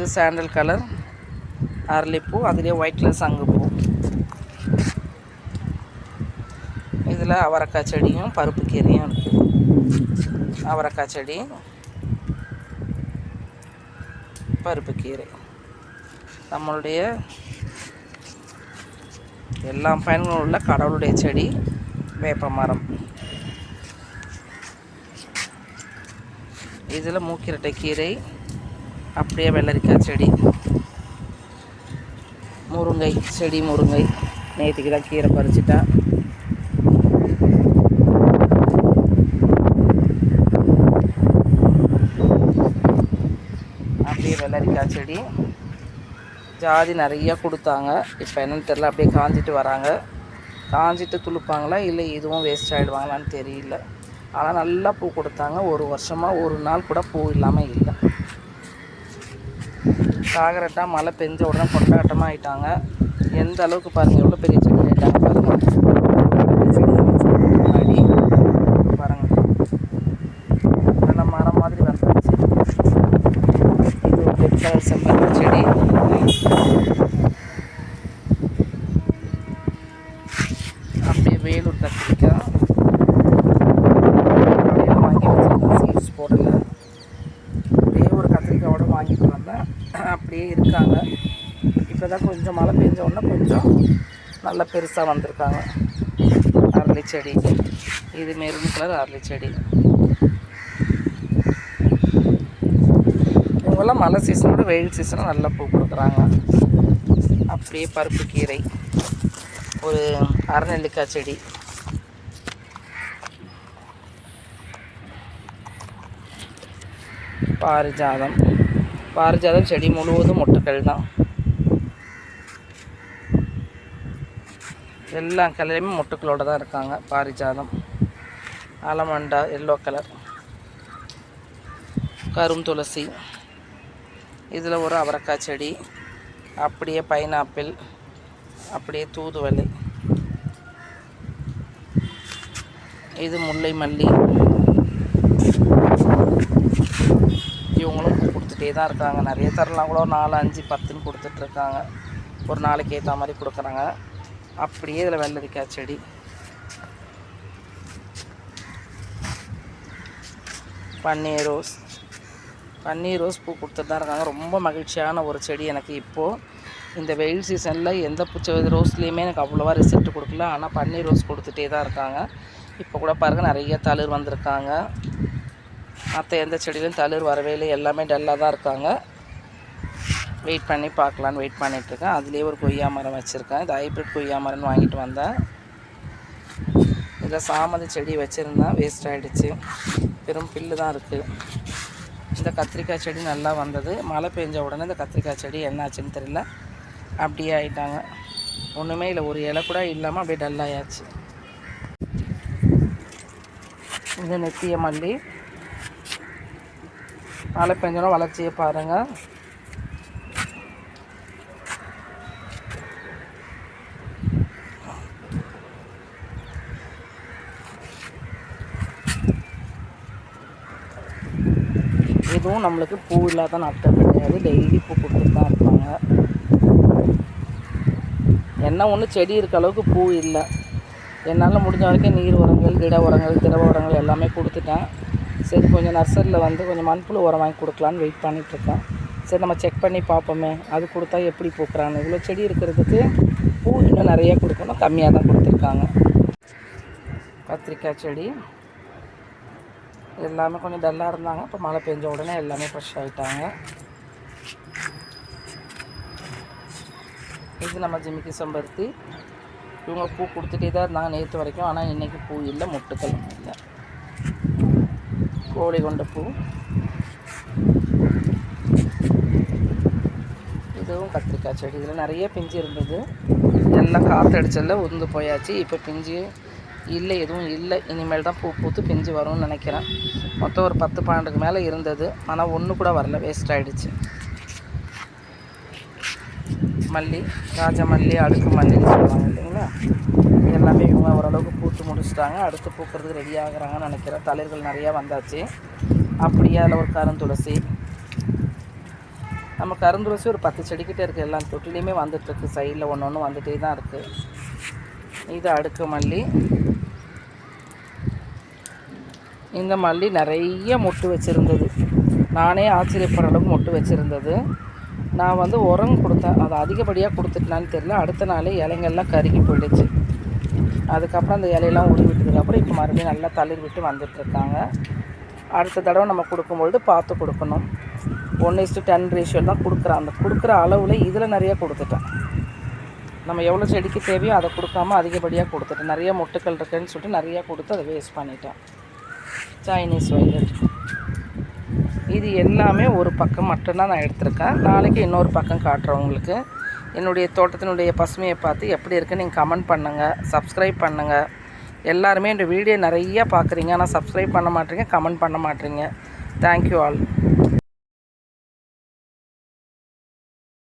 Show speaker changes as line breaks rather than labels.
இது sandal colour அரளிப்பூ அதுலேயே ஒயிட் கலர் சங்குப்பூ இதில் அவரைக்காய் செடியும் பருப்பு கீரையும் இருக்குது அவரைக்காய் செடி பருப்பு கீரை. நம்மளுடைய எல்லா பயன்களும் உள்ள கடவுளுடைய செடி வேப்ப மரம். இதில் மூக்கிரட்டை கீரை அப்படியே வெள்ளரிக்காய் செடி. முருங்கை செடி முருங்கை. நேற்றுக்கு தான் கீரை பறிச்சிட்டேன் அப்படியே வெள்ளரிக்காய் செடி. ஜாதி நிறையா கொடுத்தாங்க. இப்போ என்னன்னு தெரில அப்படியே காஞ்சிட்டு வராங்க. காஞ்சிட்டு துளுப்பாங்களா இல்லை இதுவும் வேஸ்ட் ஆகிடுவாங்களான்னு தெரியல. ஆனால் நல்லா பூ கொடுத்தாங்க. ஒரு வருஷமாக ஒரு நாள் கூட பூ இல்லாமல் இல்லை. காகரட்டா மழை பெஞ்ச உடனே கொண்டாட்டமாக ஆயிட்டாங்க. எந்த அளவுக்கு பாருங்கள் எவ்வளோ பெரிய செடி ஆகிட்டாங்க பாருங்கள் செடி பாருங்கள் நல்ல மரம் மாதிரி வந்துருச்சு இது ஒரு ரெட் கலர் செம்பருத்தி செடி. அப்படியே வேலூர் கத்திரிக்காய் அப்படியே வாங்கி வச்சிருக்கேன் சீட்ஸ் போடல அப்படியே ஒரு கத்திரிக்காயோட வாங்கிட்டு அப்படியே இருக்காங்க. இப்போ தான் கொஞ்சம் மழை பெஞ்ச உடனே கொஞ்சம் நல்லா பெருசாக வந்திருக்காங்க. அரளி செடி. இது மெரூன் கலர் அரளி செடி. இவங்கெல்லாம் மழை சீசனோட வெயில் சீசனும் நல்லா பூ கொடுக்குறாங்க. அப்படியே பருப்பு கீரை. ஒரு அரைநெல்லிக்காய் செடி. பாரிஜாதம். பாரிஜாதம் செடி முழுவதும் மொட்டுக்கள் தான். எல்லா கலரையுமே மொட்டுக்களோடு தான் இருக்காங்க பாரிஜாதம். அலமண்டா எல்லோ கலர் கரும் துளசி. இதில் ஒரு அவரைக்காய் செடி அப்படியே பைனாப்பிள் அப்படியே தூதுவளை. இது முல்லை மல்லி இவங்களும் பூ கொடுத்துட்டே தான் இருக்காங்க. நிறைய தரலாம் கூட ஒரு நாலு அஞ்சு பத்துன்னு கொடுத்துட்ருக்காங்க ஒரு நாளைக்கு ஏற்ற மாதிரி கொடுக்குறாங்க. அப்படியே இதில் வெள்ளரிக்காய் செடி. பன்னீர் ரோஸ். பன்னீர் ரோஸ் பூ கொடுத்துட்டு தான் இருக்காங்க. ரொம்ப மகிழ்ச்சியான ஒரு செடி எனக்கு இப்போது இந்த வெயில் சீசனில் எந்த பூச்ச ரோஸ்லேயுமே எனக்கு அவ்வளோவா ரிசல்ட் கொடுக்கல. ஆனால் பன்னீர் ரோஸ் கொடுத்துட்டே தான் இருக்காங்க. இப்போ கூட பாருங்கள் நிறைய தளிர் வந்திருக்காங்க. மற்ற எந்த செடியிலும் தளிர் வரவே இல்லை. எல்லாமே டல்லாக தான் இருக்காங்க. வெயிட் பண்ணி பார்க்கலான்னு வெயிட் பண்ணிகிட்ருக்கேன் அதுலேயே ஒரு கொய்யா மரம் வச்சுருக்கேன். இது ஹைப்ரிட் கொய்யா மரம்னு வாங்கிட்டு வந்தேன். இதில் சாமந்தி செடி வச்சுருந்தேன் வேஸ்ட் ஆகிடுச்சு பெரும் பில்லு தான் இருக்குது இந்த கத்திரிக்காய் செடி நல்லா வந்தது. மழை பெஞ்ச உடனே இந்த கத்திரிக்காய் செடி என்னாச்சுன்னு தெரியல. அப்படியே ஆகிட்டாங்க ஒன்றுமே இல்லை. ஒரு இலை கூட இல்லாமல் அப்படியே டல்லாயாச்சு. இது நெத்திய மல்லி. மழை பெஞ்சோன்னா வளர்ச்சியை பாருங்கள் இதுவும் நம்மளுக்கு பூ இல்லாத நாட்கள் கிடையாது. டெய்லி பூ கொடுத்துட்டு தான் இருப்பாங்க. என்ன ஒன்று செடி இருக்க அளவுக்கு பூ இல்லை. என்னால் முடிஞ்ச வரைக்கும் நீர் உரங்கள் திட உரங்கள் திரவ உரங்கள் எல்லாமே கொடுத்துட்டேன். சரி கொஞ்சம் நர்சரியில் வந்து கொஞ்சம் மண்புழு உரம் வாங்கி கொடுக்கலான்னு வெயிட் பண்ணிகிட்ருக்கேன் சரி நம்ம செக் பண்ணி பார்ப்போமே. அது கொடுத்தா எப்படி பூக்கிறான்னு. இவ்வளோ செடி இருக்கிறதுக்கு பூ இன்னும் நிறைய கொடுக்கணும். கம்மியாக தான் கொடுத்துருக்காங்க. கத்திரிக்காய் செடி. எல்லாமே கொஞ்சம் டல்லாக இருந்தாங்க. இப்போ மழை பெஞ்ச உடனே எல்லாமே ஃப்ரெஷ் ஆகிட்டாங்க இது நம்ம ஜிமிக்கி செம்பருத்தி. இவங்க பூ கொடுத்துட்டே தான் இருந்தாங்க நேற்று வரைக்கும். ஆனால் இன்றைக்கி பூ இல்லை முட்டுக்கள் இல்லை. கோழி கொண்ட பூ. இதுவும் கத்திரிக்காய் செடி. இதில் நிறைய பிஞ்சு இருந்தது. எல்லாம் காற்றடிச்சல உருந்து போயாச்சு. இப்போ பிஞ்சு இல்லை எதுவும் இல்லை. இனிமேல் தான் பூ பூத்து பிஞ்சு வரும்னு நினைக்கிறேன். மொத்தம் ஒரு பத்து பன்னெண்டுக்கு மேலே இருந்தது. ஆனால் ஒன்று கூட வரல. வேஸ்ட் ஆகிடுச்சு மல்லி ராஜமல்லி அடுக்கு மல்லின்னு சொல்லுவாங்க இல்லைங்களா? எல்லாமே ஓரளவுக்கு பூத்து முடிச்சிட்டாங்க. அடுத்து பூக்கிறதுக்கு ரெடி ஆகுறாங்கன்னு நினைக்கிறேன். தளிர்கள் நிறையா வந்தாச்சு. அப்படியே அதில் ஒரு கருந்துளசி. நம்ம கருந்துளசி ஒரு பத்து செடிக்கிட்டே இருக்குது எல்லா தொட்டிலையுமே வந்துட்டுருக்கு. சைடில் ஒன்று ஒன்று வந்துட்டே தான் இருக்குது இது அடுக்கு மல்லி. இந்த மல்லி நிறைய மொட்டு வச்சுருந்தது. நானே ஆச்சரியப்படுற அளவுக்கு மொட்டு வச்சுருந்தது. நான் வந்து உரம் கொடுத்தேன். அது அதிகப்படியாக கொடுத்துட்டேனான்னு தெரியல. அடுத்த நாளே இலைங்கள்லாம் கருகி போயிடுச்சு. அதுக்கப்புறம் அந்த இலையெல்லாம் உருவி விட்டதுக்கப்புறம் இப்போ மறுபடியும் நல்லா தளிர் விட்டு வந்துட்டுருக்காங்க. அடுத்த தடவை நம்ம கொடுக்கும்பொழுது பார்த்து கொடுக்கணும். ஒன் இஸ்ட்டு டென் ரேஷியோ தான் கொடுக்குறேன் அந்த கொடுக்குற அளவில் இதில் நிறைய கொடுத்துட்டேன். நம்ம எவ்வளோ செடிக்கு தேவையோ அதை கொடுக்காம அதிகப்படியாக கொடுத்துட்டேன். நிறைய மொட்டுக்கள் இருக்குன்னு சொல்லிட்டு நிறையா கொடுத்து அதை வேஸ்ட் பண்ணிட்டேன். சைனீஸ் வைலட் இது எல்லாமே ஒரு பக்கம் மட்டும்தான் நான் எடுத்திருக்கேன். நாளைக்கு இன்னொரு பக்கம் காட்டுறேன் உங்களுக்கு. என்னுடைய தோட்டத்தினுடைய பசுமையை பார்த்து எப்படி இருக்குன்னு நீங்கள் கமெண்ட் பண்ணுங்கள் சப்ஸ்கிரைப் பண்ணுங்கள் எல்லாருமே இந்த வீடியோ நிறையா பார்க்குறீங்க. ஆனால் சப்ஸ்கிரைப் பண்ண மாட்டீங்க கமெண்ட் பண்ண மாட்டீங்க. Thank you all